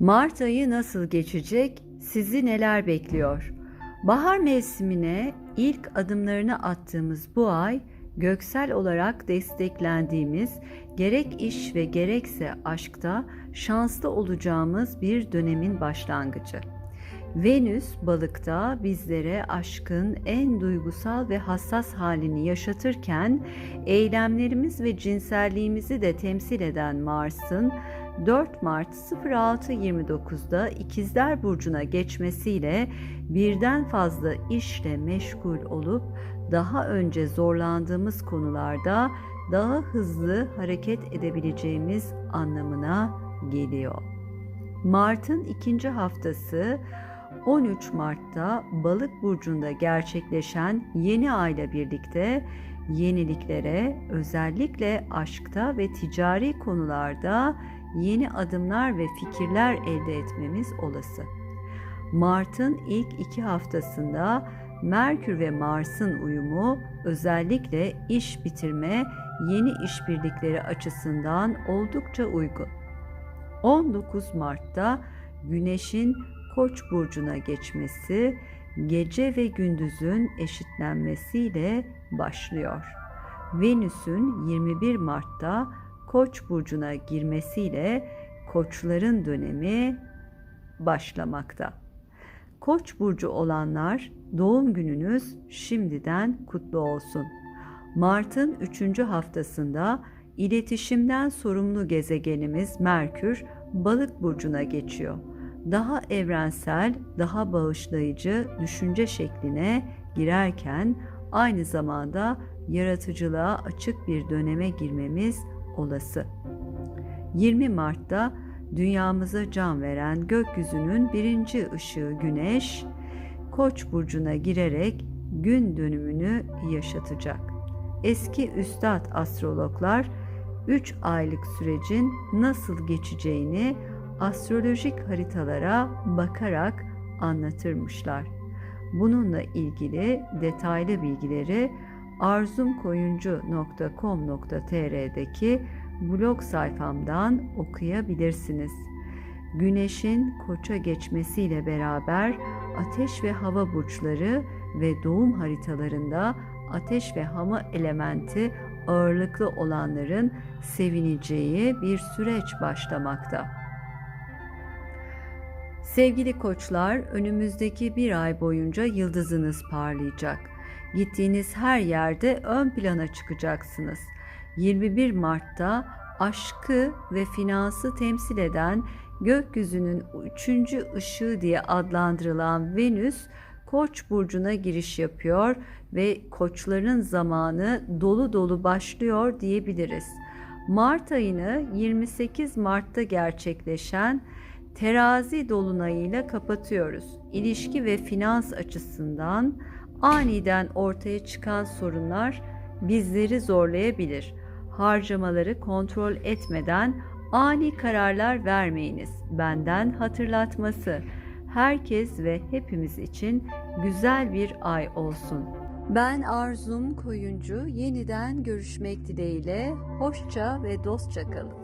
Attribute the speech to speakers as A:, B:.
A: Mart ayı nasıl geçecek? Sizi neler bekliyor? Bahar mevsimine ilk adımlarını attığımız bu ay göksel olarak desteklendiğimiz gerek iş ve gerekse aşkta şanslı olacağımız bir dönemin başlangıcı. Venüs balıkta bizlere aşkın en duygusal ve hassas halini yaşatırken eylemlerimiz ve cinselliğimizi de temsil eden Mars'ın 4 Mart 06.29'da İkizler Burcu'na geçmesiyle birden fazla işle meşgul olup daha önce zorlandığımız konularda daha hızlı hareket edebileceğimiz anlamına geliyor. Mart'ın ikinci haftası 13 Mart'ta Balık burcunda gerçekleşen yeni ayla birlikte yeniliklere, özellikle aşkta ve ticari konularda yeni adımlar ve fikirler elde etmemiz olası. Mart'ın ilk iki haftasında Merkür ve Mars'ın uyumu özellikle iş bitirme, yeni işbirlikleri açısından oldukça uygun. 19 Mart'ta Güneş'in Koç burcuna geçmesi gece ve gündüzün eşitlenmesiyle başlıyor. Venüs'ün 21 Mart'ta Koç burcuna girmesiyle Koçların dönemi başlamakta. Koç burcu olanlar doğum gününüz şimdiden kutlu olsun. Mart'ın 3. haftasında iletişimden sorumlu gezegenimiz Merkür Balık burcuna geçiyor. Daha evrensel, daha bağışlayıcı düşünce şekline girerken aynı zamanda yaratıcılığa açık bir döneme girmemiz olası. 20 Mart'ta dünyamıza can veren gökyüzünün birinci ışığı Güneş, Koç burcuna girerek gün dönümünü yaşatacak. Eski üstad astrologlar 3 aylık sürecin nasıl geçeceğini astrolojik haritalara bakarak anlatırmışlar. Bununla ilgili detaylı bilgileri arzumkoyuncu.com.tr'deki blog sayfamdan okuyabilirsiniz. Güneşin koça geçmesiyle beraber ateş ve hava burçları ve doğum haritalarında ateş ve hava elementi ağırlıklı olanların sevineceği bir süreç başlamakta. Sevgili koçlar, önümüzdeki bir ay boyunca yıldızınız parlayacak. Gittiğiniz her yerde ön plana çıkacaksınız. 21 Mart'ta aşkı ve finansı temsil eden gökyüzünün üçüncü ışığı diye adlandırılan Venüs, Koç burcuna giriş yapıyor ve koçların zamanı dolu dolu başlıyor diyebiliriz. Mart ayını 28 Mart'ta gerçekleşen terazi dolunayıyla kapatıyoruz. İlişki ve finans açısından aniden ortaya çıkan sorunlar bizleri zorlayabilir. Harcamaları kontrol etmeden ani kararlar vermeyiniz. Benden hatırlatması. Herkes ve hepimiz için güzel bir ay olsun. Ben Arzum Koyuncu. Yeniden görüşmek dileğiyle. Hoşça ve dostça kalın.